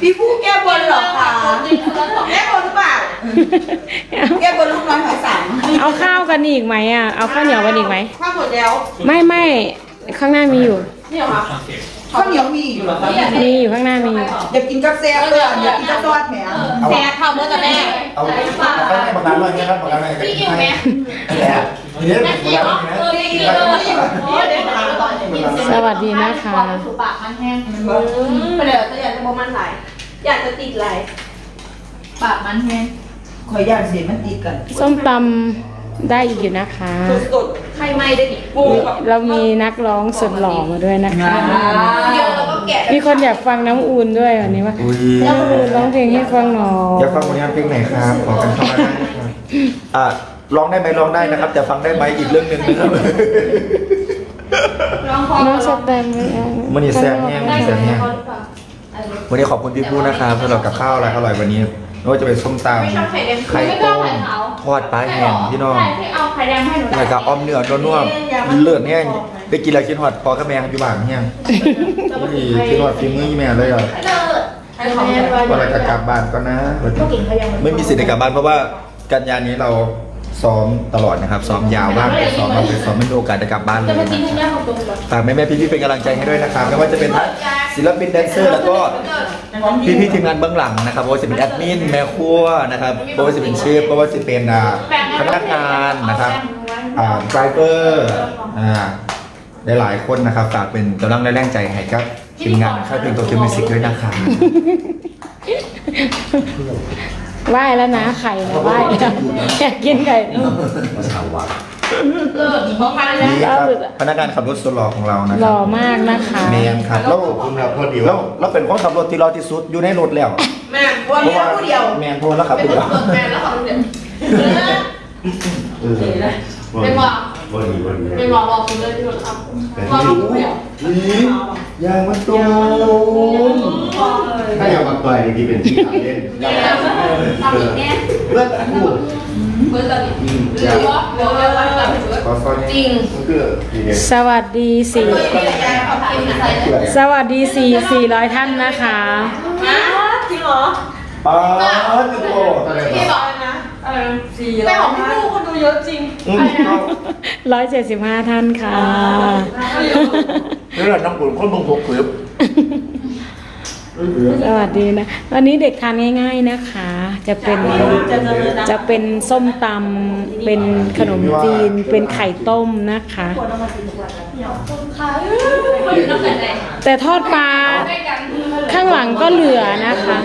พี่ผู้แก้บนเหรอคะแก้บนหรือเปล่า แก้บนลูกน้อยหอยสังเอาข้าวกันอีกไหมอะ เอาข้าวเหนียวกันอีกไหม ข้าวหมดแล้วไม่ไม่ข้างหน้ามีอยู่นี่เหรอคะข้าวเหนียวมีอยู่เหรอคะมีอยู่ข้างหน้ามีอยู่อยากกินกับแซ่บเลยอยากกินกับซอสแหมแซ่ข้าวเมื่อตอนแรกเอาเอาไปให้ประกันหน่อยนะครับประกันหน่อยพี่อิ่มไหมเนี่ยเนี่ยประกันหน่อยเออนะพี่อิ่มเลยส วัสดีนะคะถูปากมันแห้งเดี๋ยวจะอยากจะบอกมันหลายอยากจะติดหลายปากมันแห้งขอยอยากเสียมันติดกันส้มตำได้อีกอยู่นะคะ สดใครไม่ได้ดิๆปูกับเรามีนักร้องสุดหล่อมาด้วยนะคะ เดี๋ยวเราก็แกะมีคนอยากฟังน้ำอุ่นด้วยวันนี้ว่าอุ้ยน้ำอุ่นร้องเพลงให้ฟังหน่ออยยากฟังผลงานเพลงไหนครับ ขอกันเข้ามาได้นะครับอะร้องได้ไหมร้องได้นะครับ แต่ฟังได้ไหมอีกเรื่องหนึ่งนะครับลองพอ น้องสแตมป์ไม่เอามันนี่แซ่บแห้งมันนี่แซ่บแห้งวันนี้ขอบคุณพี่ผู้นะครับสำหรับกับข้าวอะไรอร่อยวันนี้ไม่ว่าจะเป็นส้มตำไข่ต้มทอดปลาแห้งพี่น้อง ใช่ที่เอาไข่แดงให้หนูแล้วก็อ้อมเนื้อนัวๆเลือดแห้งได้กินแล้วกินหอดพอกับแม่ครับอยู่บ้านแห้งนี่กินหอดฝีมือแม่เลยอะเลิศให้ของแม่ไว้วันอะไรจะกลับบ้านก็นะไม่มีสิทธิ์ในกลับบ้านเพราะว่ากันยานี้เรา ซ้อมตลอดนะครับซ้อมยาวบ้างไปซ้อมเราไปซ้อมไม่มีโอกาสจะกลับบ้านเลจะยมากินนะที่แม่ของตรงก่อนฝากแม่แม่พี่พี่ๆเป็นกำลังใจให้ด้วยนะครับไม่ว่าจะเป็นทั้งศิลปินแดนเซอร์แล้วก็ พี่พี่ๆทีมงานเบื้องหลังนะครับไม่ว่าจะเป็นแอดมินแม่ครัวนะครับไม่ว่าจะเป็นเชฟไม่ว่าจะเป็นอ่าพนักงานนะครับอ่าไดรเวอร์อ่าหลายๆคนนะครับฝากเป็นกำลังแรงใจให้กับทีมงานค่ายเพลงโตเกียวมิวสิกด้วยนะครับ ไหว้แล้วนะไข่นะไหว้แล้วอยากกินไข่ต้มเลิศเพราะมันแล้วนี่ครับพนักงานขับรถสุดหล่อของเรานะหครัล่อบมากนะคะเมียนครับแล้วคุณเราพอดีแล้ว่าวเราเป็นคนขับรถที่รอที่สุดอยู่ในรถแล้วแม่วันนี้ผู้เดียวแมนโทรแล้วขับเป็นผู้เดียวคนแม่แล้วของเด็กเออเป็นว่า พอดีพอดีเป็นว่าบอกคุณเลยที่เราทำว่าเราเปลี่ยนนี่ยางมันตูมถ้าอยากมาต่อยที่เป็นที่ทำเล่นทำอีกแน่เลือดคู่เบอร์ตอนนี้หรือว่าเบอร์ว่าแบบขอซอยจริงมันคือดีเนี่ยสวัสดีสี่เบอร์ที่ยายเขาพิมพ์ใส่เลยสวัสดีสี่สี่ร้อยท่านนะคะจริงเหรอป้าจุโตพี่บอกนะ เออสี่แต่ของพี่ลูกคนดูเยอะจริงร้อยเจ็ดสิบห้าท่านค่ะเรื่องน้ำปุ่นคนบงหกขืบ สวัสดีนะ วันนี้เด็กทานง่าย ๆนะคะ จะเป็นจะเป็นส้มตำเป็นขนมจีน เป็นไข่ต้มนะคะค่ะคนอยู่นอกจากไหนแต่ทอดปลาใกล้กันข้างหลังก็เหลือนะคะ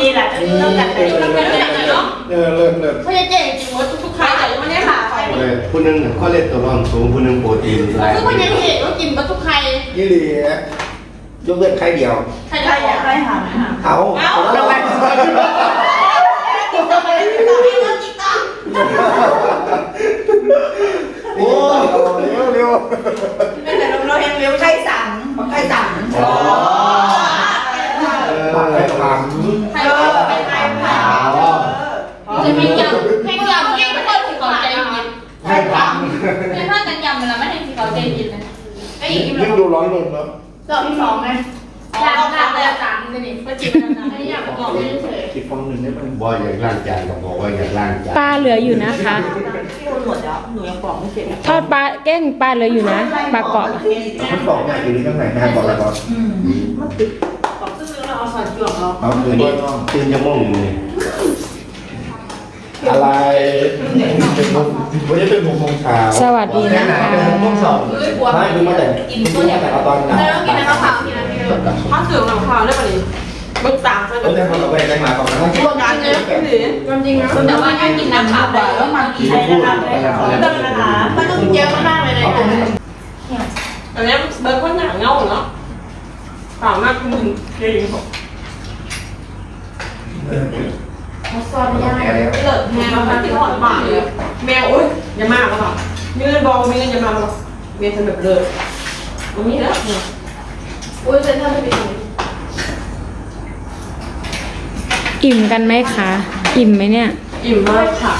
นี่แหละต้องกันเลยต้องกันเนาะเออเลิศเลิศไม่ใช่เจ๊จริงว่าทุกๆครั้งแต่ยังไม่ได้หาใครเลยผู้นึงข้อเล่นตัวรองสูงผู้นึงโปรตีนคือคนยังเห็นว่ากินมาทุกใครยี่หลี ยกเว้นใครเดียว ใครใครได้อยากได้หาเอาเอาไปโอ้เร็วเร็วไม่แต่เราเห็นเร็วใกล้สั่งใกล้สั่งอ๋อปากให้ฟังใครได้ใครได้ใครจะให้ยำให้ยำให้ทุกคนถึงเขาใจยินให้ฟังไม่ถ้ากันยำมันแล้วไม่ให้ถึงเขาใจยินเลยไอ้อีกยิ่งดูร้อนลนแล้ว รอบที่สองไงยำลาบเลยจานนึงนี่ก็จิ้มน้ำอันนี้อยากบอกไม่เฉยคิดฟองหนึ่งได้ไหมบอยอยากล้างจานก็บอกว่าอยากล้างจานปลาเหลืออยู่นะคะ ที่หมดแล้วหนูยังปอกไม่เสร็จทอดปลาเก้งปลาเหลืออยู่นะปลากรอบอะมันบอกเนี่ยอยู่ที่ข้างไหนนะครับบอกแล้วก่อนปอกซึ่งเราเอาสอดจวงเราเอาคืนด้วยน้องตื่นจะม่วงเลย อะไรเป็นมุมวันนี้เป็นมุมมงเช้าสวัสดีนะคะเป็นมุมสองไม่คือมาแต่คือมาแต่ตอนหนักแล้วกินน้ำเปล่ากินน้ำเปล่าข้าวเสือหลังคาได้ป่ะนี่มึกต่างกันเออแต่เราไปได้มาก่อนนะรวมกันเลยพี่ความจริงนะแต่ว่าถ้ากินน้ำเปล่าบ่อยแล้วมันกินได้นะคะต้องนะคะมันต้องเยอะมากเลยนะอันนี้เบิร์ดคนหนาเงาเนาะสามารถคุณเก่งขอ งซอนยาแก่แล้วเลิศแมวที่หอดปากเลยแมวโอ๊ยอย่ามาแล้วค่ะมีเงินบอลมีเงินอย่ามาแล้วเมียทำแบบเลยมันมีแล้วอุ้ยจะทำไม่ดีอิ่มกันไหมคะ อิ่มไหมเนี่ย อิ่มมากค่ะ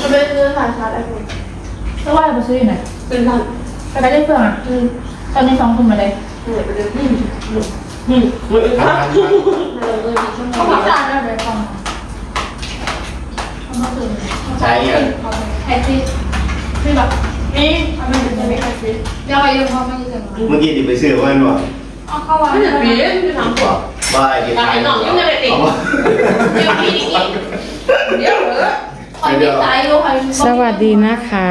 จะไปซื้อสายชาร์จไอโฟนแล้วว่าไปซื้ออยู่ไหนเป็นร้านไปได้เครื่องอะตอนนี้สองทุ่มมาเลยเหนื่อยไปเลยพี่อืมมืออื่นครับเขาบอกจานแล้วเลยฟัง เขามาตื่นใช่อะไอซีคือแบบนี่ทำไมถึงจะไม่ไอซีเดี๋ยวอายุเขาไม่ยืนเมื่อกี้ที่ไปซื้อมันบ่เอาเข้าวันไม่เดี๋ถึยวงปีที่ทำตัวบ่ไอ้ที่ตอนนี้น้องยังไม่ได้ติดเอาบ่พี่ดิกินเดี๋ยวเหรอคอยติดใจอยู่คอยสวัสดีนะคะ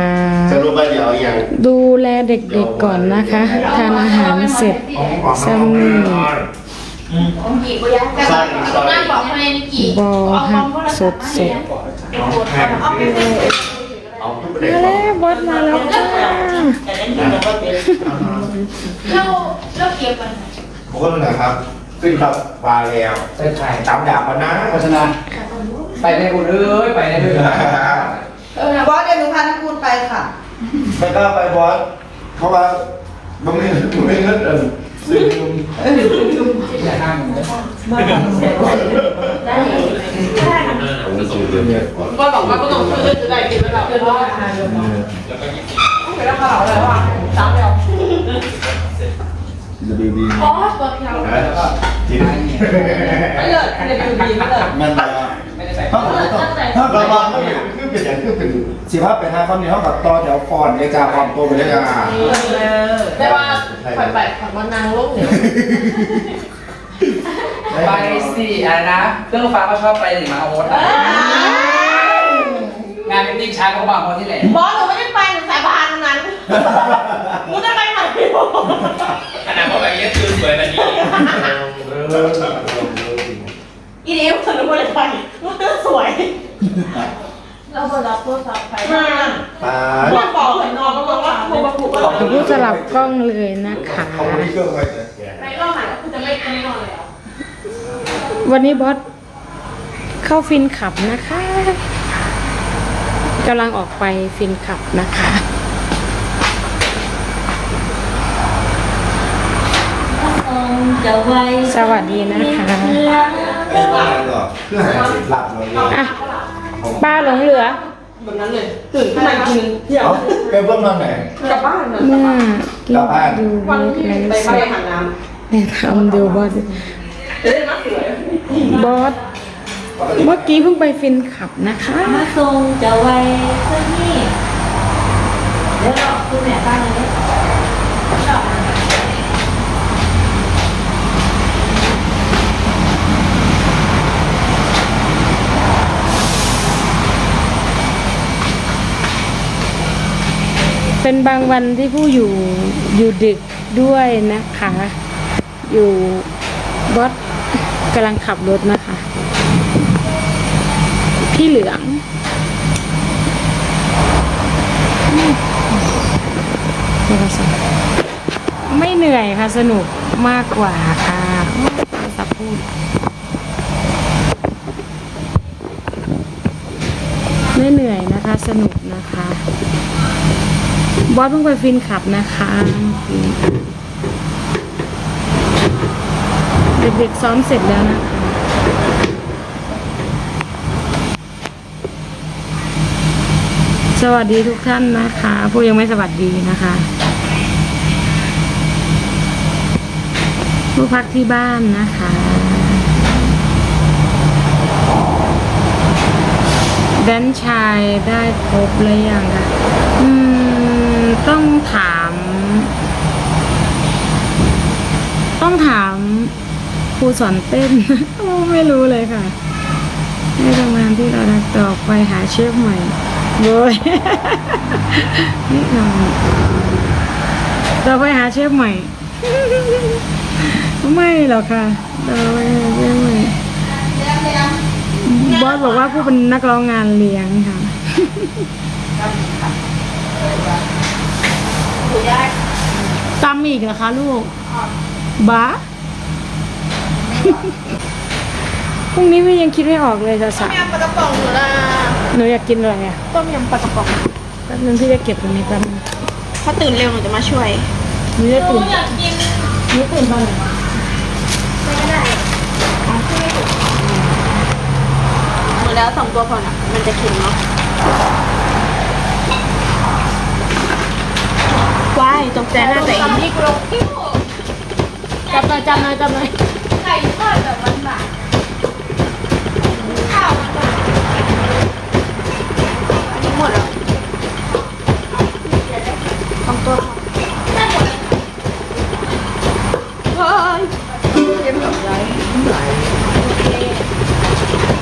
สรุปว่าเดี๋ยวอย่างดูแลเด็กๆก่อนนะคะทานอาหารเสร็จซัมนี่กี่ปุยะแต่ต้องนั่งบอกให้นิกิบอหักสดสด เอาไปเป็นเอาทุกประเด็นมาแล้วบอสมาแล้วค่ะเราเราเก็บมันขอบคุณนะครับ ขึ้นครับปลาแล้วใส่ไข่ตามดาบมานะโฆษณาไปได้คุณเอ้ยไปได้เลยบอสเดี๋ยวหนูพานักคุณไปค่ะไม่กล้าไปบอสเพราะว่ามันไม่มันไม่เงินเออซื้อนุ่มอย่านั่งเลยผม ก็ซื้อเดือนเนี่ยก่อนก็บอกว่าก็ต้องซื้อจะได้กินแล้วเราเป็นว่าไม่ได้ข่าวเลยว่าสามเดียวจะบีบีอ๋อตัวเดียวนะที่นี่ไม่เลิศเรียนยูบีไม่เลิศมันมาไม่ได้ใส่ถ้าผมต้องถ้าระระวัวังไม่เป็นคือเป็นอย่างคือเป็นสิภาพไปห้าคำนี้เท่ากับต่อแถวฟอนในการความโตไปเลยอะได้ว่าผ่อนไปผ่อนมานางลูกเนี่ย ไปสิอะไรนะเครื่องฟ้าก็ชอบไปสิมาเอาวดงานเป็นติ้งช้างก็บอกคนที่ไหนบอสหนูไม่ได้ไปหนูสายพานนั้นหนูจะไปไหนขนาดว่าแบบนี้คือสวยแบบนี้อีเดียวหนูไม่ได้ไปหนูจะสวยเราเปิดรับโทรศัพท์ไปมาปลาบอกบอกเลยนอนก็บอกว่าโทรมาปลุกว่าผู้สลับกล้องเลยนะคะเขาไม่ได้เครื่องไว้เลยไปรอบไหนก็คือจะไม่ไม่นอนแล้ว วันนี้บอสเข้าฟินขับนะคะกำลังออกไปฟินขับนะคะ สวัสดีนะคะ ไม่ว่าหรอกเพื่อหาสิทธิ์หลับเราเลยอะ ป้าหลงเหลือ แบบนั้นเลยตื่นขึ้นมาอีกทีนึงเที่ยวเอ้าแกเพิ่งมาไหนกลับบ้านเลยเมื่อกี้กลับบ้านดูวันที่ไลไปสไปดหาน้เนี่ยทำดูบอส จะได้มาสวยบอสเมื่อกี้เพิ่งไปฟินขับนะคะ มาส่งจะไว้สักนี่เดี๋ยวเราคุณแม่ตั้งเลยเป็นบางวันที่ผู้อยู่อยู่ดึกด้วยนะคะ อยู่บอส กำลังขับรถนะคะ พี่เหลืองโทรศัพท์ไม่เหนื่อยค่ะ สนุกมากกว่าค่ะโทรศัพท์พูดไม่เหนื่อยนะคะ สนุกนะคะ บอสเพิ่งไปฟินขับนะคะ เด็กๆซ้อมเสร็จแล้วนะสวัสดีทุกท่านนะคะ ผู้ยังไม่สวัสดีนะคะ ผู้พักที่บ้านนะคะ แดนชายได้ครบหรือยังคะอืม ต้องถาม ต้องถาม รูสอนเต้นไม่รู้เลยค่ะให้ทำงานที่เราดักต่อไปหาเชฟใหม่โดยนี่หน่อยต่อไปหาเชฟใหม่ ไม่หรอกค่ะต่อไปหาเชฟใหม่บอสบอกว่าผู้เป็นนักร้องงานเลี้ยงค่ะตำอีกเหรอคะลูกบ้า พรุ่งนี้พี่ยังคิดไม่ออกเลยจะสั่งยำปลากระป๋องหนูละหนูอยากกินอะไรอะต้มยำปลากระป๋องแป๊บนึงพี่จะเก็บตรงนี้แป๊บนึงถ้าตื่นเร็วหนูจะมาช่วยหนูจะตื่นอยากกินหนูตื่นตอนไหนไม่ได้หมดแล้วสองตัวพอนะมันจะเค็มเนาะว้ายตกใจหน้าแต่อีกจับหน่อยจับหน่อย ก่ทอดแบบหวานๆข้าวมันหวานอันนี้หมดแล้วต้องตัวเฮ้ยเต็มกับไรโอเค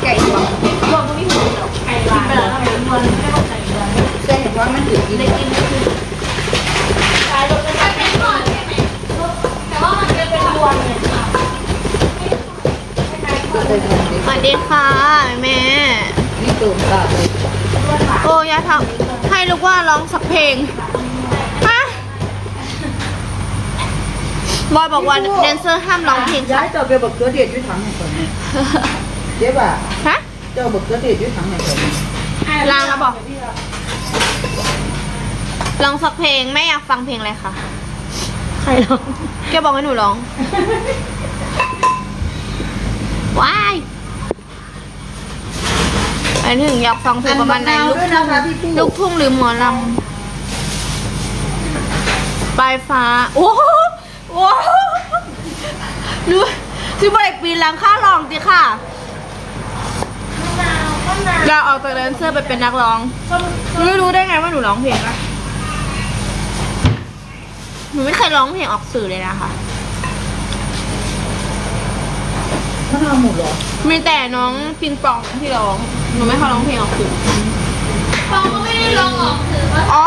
ไก่หวานรวมก็ไม่หมดหรอกไก่หวานแล้วไก่หวานไม่ต้องใส่หวานใช่เห็นว่ามันถือกินได้กินได้กินแต่ว่ามันเป็นเป็นรวมเลย สวัสดีค่ะแม่ นี่ตูมตาเลยโอ้ยายทำให้ลูกว่าร้องสักเพลงฮะบอยบอกว่าแดนเซอร์ห้ามร้องเพลงย้าค่ะยเจ้าไปบักเกลือเดียดด้วยถังแห่งคนเดี๋ยวบ่าฮะเจ้าบักเกลือเดียดด้วยถังแห่งคนลางแล้วบอกร้องสักเพลงแม่อยากฟังเพลงอะไรคะใครลองแกบอกให้หนูร้อง ว้ายอันนี้ถึงอยากฟังเพลงประมาณไหนลูกด้วยทุ่นะงคะพี่ผู้ลูกทุ่งหรือหมอลำปลายฟ้า โอ้โหโอ้โหดูที่บริปีนหลังค่าลองสิค่ะ เราออกจากแดนเซอร์ไปเป็นนักร้อง ไม่รู้ได้ไงว่าหนูร้องเพลงอะหนูไม่เคยร้องเพลงออกสื่อเลยนะคะ มันเอาหมดเหรอมีแต่น้องปิงปองที่ร้องหนูไม่เคยร้องเพลงออกสื่อปองก็ไม่ได้ร้องออกสื่ออ๋อ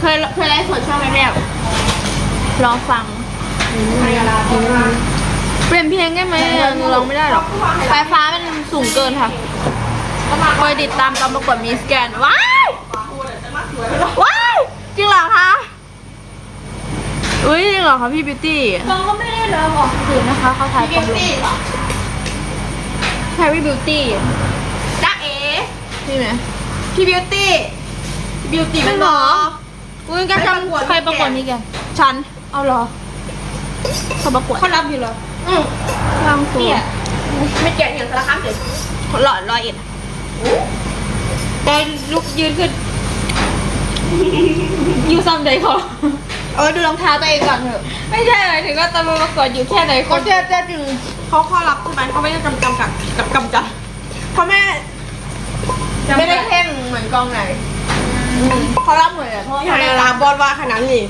เคยเคยไลฟ์สดช่องแรกๆรอฟังเปลี่ยนเพลงได้ไหมอะหนูร้องไม่ได้หรอกไฟฟ้ามันสูงเกินค่ะคอยติดตามการประกวดมีสแกนว้ายว้ายจริงเหรอคะ อุ้ยจริงเหรอคะพี่บิวตี้ฟองก็ไม่ได้ร้องออกสื่อนะคะเขาถ่ายตรงลงแฮร์รี่บิวตี้จ้าเอ๋พี่ไหมพี่บิวตี้บิวตี้เป็นหรออุ้ยแกจำใครประกวดนี่แกฉันเอาเหรอเขาประกวดเขารับอยู่เหรออืมลองสูเนี่ยไม่แก่อย่างสารคามเลยหลอดร้อยเอ็ดตอนลุกยืนขึ้นอยู่ซ้ำใดเขา เออดูรองเท้าตัวเองก่อนเถอะ ไม่ใช่หมายถึงว่าตอนมาประกวดอยู่แค่ไหนคเขานเจ๊เจ๊จึงเขาข้อรับใช่ไหมเขาไม่ได้กำกำกับกับกำจัดเพราะแม่ไม่ได้เพ่งเหมือนกองไหนเขารับเหมือนอะที่ไหนลาบอลว่าขนาดนี้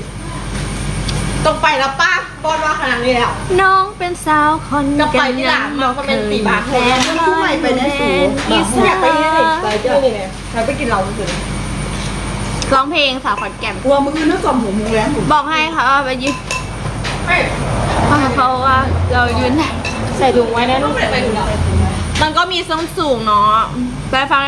ต้องไปแล้วป้าบอลว่าขนาดนี้แล้ว น้องเป็นสาวคนจะไปที่หลังมันก็เป็นสีบาทแทนผู้ใหม่ไปได้สูงอีสานไปนี่สิไปเจ้านี่เนี่ยเราไปกินเราสุด ร้องเพลงสาวขอนแก่นกลัวมือนึกสมหูมูแรงผมบอกให้ค่ะว่าไปยืนเขาว่าเรายืนใส่ถุงไว้นะลูกมันก็มีส้นสูงเนาะไปฟัง